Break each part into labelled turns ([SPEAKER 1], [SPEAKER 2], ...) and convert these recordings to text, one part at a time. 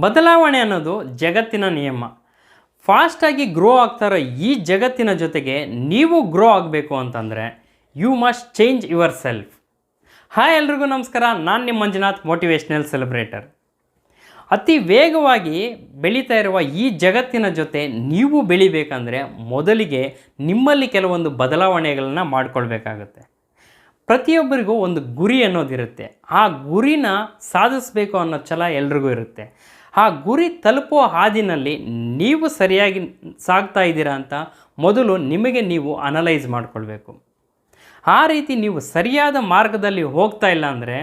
[SPEAKER 1] ಬದಲಾವಣೆ ಅನ್ನೋದು ಜಗತ್ತಿನ ನಿಯಮ. ಫಾಸ್ಟಾಗಿ ಗ್ರೋ ಆಗ್ತಾರೋ ಈ ಜಗತ್ತಿನ ಜೊತೆಗೆ ನೀವು ಗ್ರೋ ಆಗಬೇಕು ಅಂತಂದರೆ you must change yourself hi ಎಲ್ರಿಗೂ ನಮಸ್ಕಾರ. ನಾನು ನಿಮ್ಮ ಮಂಜುನಾಥ್ ಮೋಟಿವೇಶ್ನಲ್ ಸೆಲೆಬ್ರೇಟರ್ ಅತಿ ವೇಗವಾಗಿ ಬೆಳೀತಾ ಇರುವ ಈ ಜಗತ್ತಿನ ಜೊತೆ ನೀವು ಬೆಳಿಬೇಕಂದ್ರೆ ಮೊದಲಿಗೆ ನಿಮ್ಮಲ್ಲಿ ಕೆಲವೊಂದು ಬದಲಾವಣೆಗಳನ್ನ ಮಾಡ್ಕೊಳ್ಬೇಕಾಗುತ್ತೆ. ಪ್ರತಿಯೊಬ್ಬರಿಗೂ ಒಂದು ಗುರಿ ಅನ್ನೋದಿರುತ್ತೆ. ಆ ಗುರಿನ ಸಾಧಿಸಬೇಕು ಅನ್ನೋ ಛಲ ಎಲ್ರಿಗೂ ಇರುತ್ತೆ. ಆ ಗುರಿ ತಲುಪುವ ಹಾದಿನಲ್ಲಿ ನೀವು ಸರಿಯಾಗಿ ಸಾಗ್ತಾ ಇದ್ದೀರಾ ಅಂತ ಮೊದಲು ನಿಮಗೆ ನೀವು ಅನಲೈಸ್ ಮಾಡಿಕೊಳ್ಬೇಕು. ಆ ರೀತಿ ನೀವು ಸರಿಯಾದ ಮಾರ್ಗದಲ್ಲಿ ಹೋಗ್ತಾ ಇಲ್ಲ ಅಂದರೆ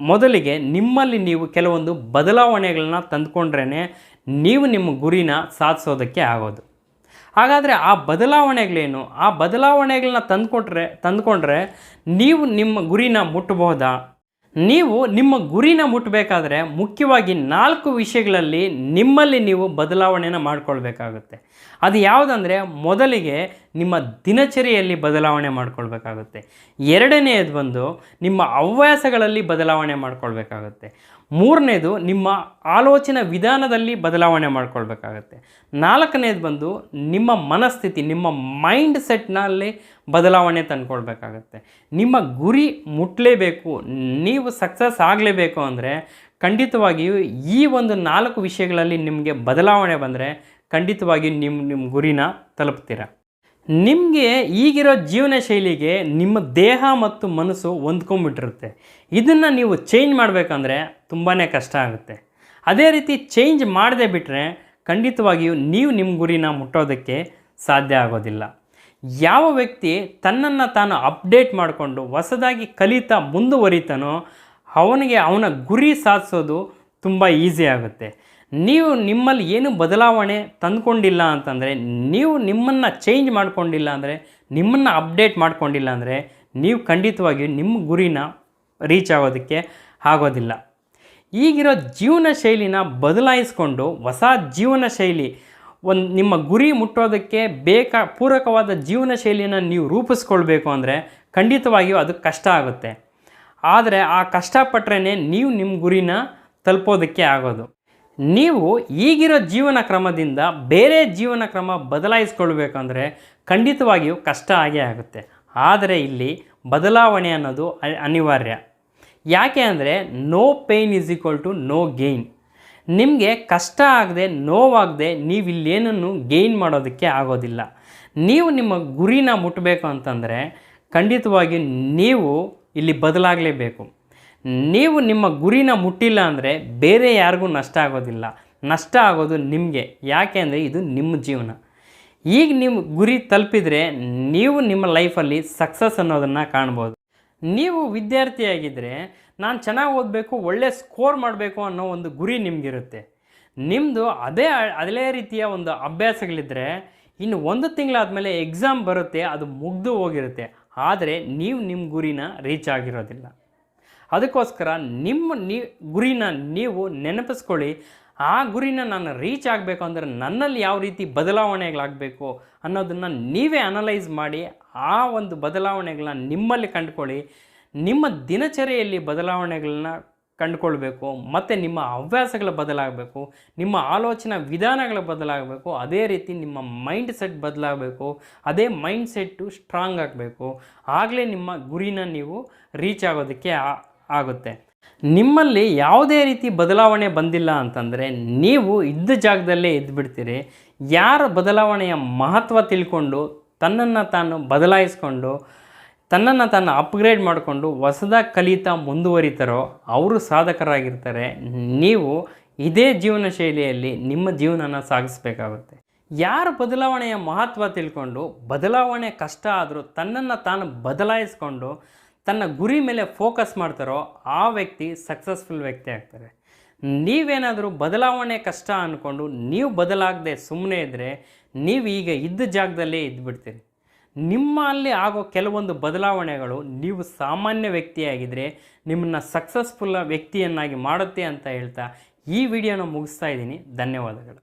[SPEAKER 1] ಮೊದಲಿಗೆ ನಿಮ್ಮಲ್ಲಿ ನೀವು ಕೆಲವೊಂದು ಬದಲಾವಣೆಗಳನ್ನ ತಂದುಕೊಂಡ್ರೇ ನೀವು ನಿಮ್ಮ ಗುರಿನ ಸಾಧಿಸೋದಕ್ಕೆ ಆಗೋದು. ಹಾಗಾದರೆ ಆ ಬದಲಾವಣೆಗಳೇನು? ಆ ಬದಲಾವಣೆಗಳನ್ನ ತಂದುಕೊಟ್ರೆ, ತಂದುಕೊಂಡ್ರೆ ನೀವು ನಿಮ್ಮ ಗುರಿನ ಮುಟ್ಟಬಹುದಾ? ನೀವು ನಿಮ್ಮ ಗುರಿನ ಮುಟ್ಟಬೇಕಾದ್ರೆ ಮುಖ್ಯವಾಗಿ ನಾಲ್ಕು ವಿಷಯಗಳಲ್ಲಿ ನಿಮ್ಮಲ್ಲಿ ನೀವು ಬದಲಾವಣೆಯನ್ನು ಮಾಡ್ಕೊಳ್ಬೇಕಾಗುತ್ತೆ. ಅದು ಯಾವುದಂದರೆ ಮೊದಲಿಗೆ ನಿಮ್ಮ ದಿನಚರಿಯಲ್ಲಿ ಬದಲಾವಣೆ ಮಾಡಿಕೊಳ್ಬೇಕಾಗುತ್ತೆ. ಎರಡನೆಯದು ಬಂದು ನಿಮ್ಮ ಹವ್ಯಾಸಗಳಲ್ಲಿ ಬದಲಾವಣೆ ಮಾಡಿಕೊಳ್ಬೇಕಾಗುತ್ತೆ. ಮೂರನೇದು ನಿಮ್ಮ ಆಲೋಚನಾ ವಿಧಾನದಲ್ಲಿ ಬದಲಾವಣೆ ಮಾಡಿಕೊಳ್ಬೇಕಾಗುತ್ತೆ. ನಾಲ್ಕನೇದು ಬಂದು ನಿಮ್ಮ ಮನಸ್ಥಿತಿ, ನಿಮ್ಮ ಮೈಂಡ್ ಸೆಟ್ನಲ್ಲಿ ಬದಲಾವಣೆ ತಂದ್ಕೊಳ್ಬೇಕಾಗತ್ತೆ. ನಿಮ್ಮ ಗುರಿ ಮುಟ್ಟಲೇಬೇಕು ನೀವು ಸಕ್ಸಸ್ ಆಗಲೇಬೇಕು ಅಂದರೆ ಖಂಡಿತವಾಗಿಯೂ ಈ ಒಂದು ನಾಲ್ಕು ವಿಷಯಗಳಲ್ಲಿ ನಿಮಗೆ ಬದಲಾವಣೆ ಬಂದರೆ ಖಂಡಿತವಾಗಿಯೂ ನಿಮ್ಮ ನಿಮ್ಮ ಗುರಿನ ತಲುಪ್ತೀರ? ನಿಮಗೆ ಈಗಿರೋ ಜೀವನ ಶೈಲಿಗೆ ನಿಮ್ಮ ದೇಹ ಮತ್ತು ಮನಸ್ಸು ಹೊಂದ್ಕೊಂಬಿಟ್ಟಿರುತ್ತೆ ಇದನ್ನು ನೀವು ಚೇಂಜ್ ಮಾಡಬೇಕಂದ್ರೆ ತುಂಬಾ ಕಷ್ಟ ಆಗುತ್ತೆ. ಅದೇ ರೀತಿ ಚೇಂಜ್ ಮಾಡದೆ ಬಿಟ್ಟರೆ ಖಂಡಿತವಾಗಿಯೂ ನೀವು ನಿಮ್ಮ ಗುರಿನ ಮುಟ್ಟೋದಕ್ಕೆ ಸಾಧ್ಯ ಆಗೋದಿಲ್ಲ. ಯಾವ ವ್ಯಕ್ತಿ ತನ್ನನ್ನು ತಾನು ಅಪ್ಡೇಟ್ ಮಾಡಿಕೊಂಡು ಹೊಸದಾಗಿ ಕಲಿತಾ ಮುಂದುವರಿತಾನೋ ಅವನಿಗೆ ಅವನ ಗುರಿ ಸಾಧಿಸೋದು ತುಂಬ ಈಸಿ ಆಗುತ್ತೆ. ನೀವು ನಿಮ್ಮಲ್ಲಿ ಏನು ಬದಲಾವಣೆ ತಂದುಕೊಂಡಿಲ್ಲ ಅಂತಂದರೆ, ನೀವು ನಿಮ್ಮನ್ನು ಚೇಂಜ್ ಮಾಡ್ಕೊಂಡಿಲ್ಲ ಅಂದರೆ, ನಿಮ್ಮನ್ನು ಅಪ್ಡೇಟ್ ಮಾಡ್ಕೊಂಡಿಲ್ಲ ಅಂದರೆ, ನೀವು ಖಂಡಿತವಾಗಿಯೂ ನಿಮ್ಮ ಗುರಿನ ರೀಚ್ ಆಗೋದಕ್ಕೆ ಆಗೋದಿಲ್ಲ. ಈಗಿರೋ ಜೀವನ ಶೈಲಿನ ಬದಲಾಯಿಸ್ಕೊಂಡು ಹೊಸ ಜೀವನ ಶೈಲಿ ಒಂದು ನಿಮ್ಮ ಗುರಿ ಮುಟ್ಟೋದಕ್ಕೆ ಬೇಕಾ, ಪೂರಕವಾದ ಜೀವನ ಶೈಲಿಯನ್ನು ನೀವು ರೂಪಿಸ್ಕೊಳ್ಬೇಕು ಅಂದರೆ ಖಂಡಿತವಾಗಿಯೂ ಅದು ಕಷ್ಟ ಆಗುತ್ತೆ. ಆದರೆ ಆ ಕಷ್ಟಪಟ್ಟರೆ ನೀವು ನಿಮ್ಮ ಗುರಿನ ತಲುಪೋದಕ್ಕೆ ಆಗೋದು. ನೀವು ಈಗಿರೋ ಜೀವನ ಕ್ರಮದಿಂದ ಬೇರೆ ಜೀವನ ಕ್ರಮ ಬದಲಾಯಿಸ್ಕೊಳ್ಬೇಕಂದ್ರೆ ಖಂಡಿತವಾಗಿಯೂ ಕಷ್ಟ ಆಗೇ ಆಗುತ್ತೆ. ಆದರೆ ಇಲ್ಲಿ ಬದಲಾವಣೆ ಅನ್ನೋದು ಅನಿವಾರ್ಯ. ಯಾಕೆ ಅಂದರೆ no pain is equal to no gain ನಿಮಗೆ ಕಷ್ಟ ಆಗದೆ, ನೋವಾಗದೆ ನೀವು ಇಲ್ಲೇನನ್ನು ಗೇನ್ ಮಾಡೋದಕ್ಕೆ ಆಗೋದಿಲ್ಲ. ನೀವು ನಿಮ್ಮ ಗುರಿನ ಮುಟ್ಟಬೇಕು ಅಂತಂದರೆ ಖಂಡಿತವಾಗಿ ನೀವು ಇಲ್ಲಿ ಬದಲಾಗಲೇಬೇಕು. ನೀವು ನಿಮ್ಮ ಗುರಿನ ಮುಟ್ಟಿಲ್ಲ ಅಂದರೆ ಬೇರೆ ಯಾರಿಗೂ ನಷ್ಟ ಆಗೋದಿಲ್ಲ. ನಷ್ಟ ಆಗೋದು ನಿಮಗೆ. ಯಾಕೆ ಅಂದರೆ ಇದು ನಿಮ್ಮ ಜೀವನ. ಈಗ ನಿಮ್ಮ ಗುರಿ ತಲುಪಿದರೆ ನೀವು ನಿಮ್ಮ ಲೈಫಲ್ಲಿ ಸಕ್ಸಸ್ ಅನ್ನೋದನ್ನು ಕಾಣ್ಬೋದು. ನೀವು ವಿದ್ಯಾರ್ಥಿಯಾಗಿದ್ದರೆ ನಾನು ಚೆನ್ನಾಗಿ ಓದಬೇಕು, ಒಳ್ಳೆ ಸ್ಕೋರ್ ಮಾಡಬೇಕು ಅನ್ನೋ ಒಂದು ಗುರಿ ನಿಮಗಿರುತ್ತೆ. ನಿಮ್ಮದು ಅದೇ ಅದೇ ರೀತಿಯ ಒಂದು ಅಭ್ಯಾಸಗಳಿದ್ದರೆ ಇನ್ನು ಒಂದು ತಿಂಗಳಾದಮೇಲೆ ಎಕ್ಸಾಮ್ ಬರುತ್ತೆ, ಅದು ಮುಗ್ದು ಹೋಗಿರುತ್ತೆ. ಆದರೆ ನೀವು ನಿಮ್ಮ ಗುರಿನ ರೀಚ್ ಆಗಿರೋದಿಲ್ಲ. ಅದಕ್ಕೋಸ್ಕರ ನಿಮ್ಮ ನೀ, ಗುರಿನ ನೀವು ನೆನಪಿಸ್ಕೊಳ್ಳಿ. ಆ ಗುರಿನ ನಾನು ರೀಚ್ ಆಗಬೇಕು ಅಂದರೆ ನನ್ನಲ್ಲಿ ಯಾವ ರೀತಿ ಬದಲಾವಣೆಗಳಾಗಬೇಕು ಅನ್ನೋದನ್ನು ನೀವೇ ಅನಲೈಸ್ ಮಾಡಿ ಆ ಒಂದು ಬದಲಾವಣೆಗಳನ್ನ ನಿಮ್ಮಲ್ಲಿ ಕಂಡುಕೊಳ್ಳಿ, ನಿಮ್ಮ ದಿನಚರಿಯಲ್ಲಿ ಬದಲಾವಣೆಗಳನ್ನ ಕಂಡುಕೊಳ್ಬೇಕು, ಮತ್ತು ನಿಮ್ಮ ಹವ್ಯಾಸಗಳು ಬದಲಾಗಬೇಕು, ನಿಮ್ಮ ಆಲೋಚನಾ ವಿಧಾನಗಳ ಬದಲಾಗಬೇಕು, ಅದೇ ರೀತಿ ನಿಮ್ಮ ಮೈಂಡ್ ಸೆಟ್ ಬದಲಾಗಬೇಕು, ಅದೇ ಮೈಂಡ್ ಸೆಟ್ಟು ಸ್ಟ್ರಾಂಗ್ ಆಗಬೇಕು, ಆಗಲೇ ನಿಮ್ಮ ಗುರಿನ ನೀವು ರೀಚ್ ಆಗೋದಕ್ಕೆ ಆಗುತ್ತೆ. ನಿಮ್ಮಲ್ಲಿ ಯಾವುದೇ ರೀತಿ ಬದಲಾವಣೆ ಬಂದಿಲ್ಲ ಅಂತಂದರೆ ನೀವು ಇದ್ದ ಜಾಗದಲ್ಲೇ ಇದ್ದುಬಿಡ್ತೀರಿ ಯಾರ ಬದಲಾವಣೆಯ ಮಹತ್ವ ತಿಳ್ಕೊಂಡು ತನ್ನನ್ನು ತಾನು ಬದಲಾಯಿಸ್ಕೊಂಡು, ತನ್ನನ್ನು ತಾನು ಅಪ್ಗ್ರೇಡ್ ಮಾಡಿಕೊಂಡು ಹೊಸದಾಗಿ ಕಲಿತಾ ಮುಂದುವರಿತಾರೋ ಅವರು ಸಾಧಕರಾಗಿರ್ತಾರೆ. ನೀವು ಇದೇ ಜೀವನ ಶೈಲಿಯಲ್ಲಿ ನಿಮ್ಮ ಜೀವನನ ಸಾಗಿಸ್ಬೇಕಾಗುತ್ತೆ. ಯಾರ ಬದಲಾವಣೆಯ ಮಹತ್ವ ತಿಳ್ಕೊಂಡು, ಬದಲಾವಣೆ ಕಷ್ಟ ಆದರೂ ತನ್ನನ್ನು ತಾನು ಬದಲಾಯಿಸ್ಕೊಂಡು ತನ್ನ ಗುರಿ ಮೇಲೆ ಫೋಕಸ್ ಮಾಡ್ತಾರೋ ಆ ವ್ಯಕ್ತಿ ಸಕ್ಸಸ್ಫುಲ್ ವ್ಯಕ್ತಿ ಆಗ್ತಾರೆ. ನೀವೇನಾದರೂ ಬದಲಾವಣೆ ಕಷ್ಟ ಅಂದ್ಕೊಂಡು ನೀವು ಬದಲಾಗದೆ ಸುಮ್ಮನೆ ಇದ್ದರೆ ನೀವು ಈಗ ಇದ್ದ ಜಾಗದಲ್ಲೇ ಇದ್ದುಬಿಡ್ತೀರಿ ನಿಮ್ಮಲ್ಲಿ ಆಗೋ ಕೆಲವೊಂದು ಬದಲಾವಣೆಗಳು ನೀವು ಸಾಮಾನ್ಯ ವ್ಯಕ್ತಿಯಾಗಿದ್ದರೆ ನಿಮ್ಮನ್ನ ಸಕ್ಸಸ್ಫುಲ್ ವ್ಯಕ್ತಿಯನ್ನಾಗಿ ಮಾಡುತ್ತೆ ಅಂತ ಹೇಳ್ತಾ ಈ ವಿಡಿಯೋನ ಮುಗಿಸ್ತಾ ಇದ್ದೀನಿ. ಧನ್ಯವಾದಗಳು.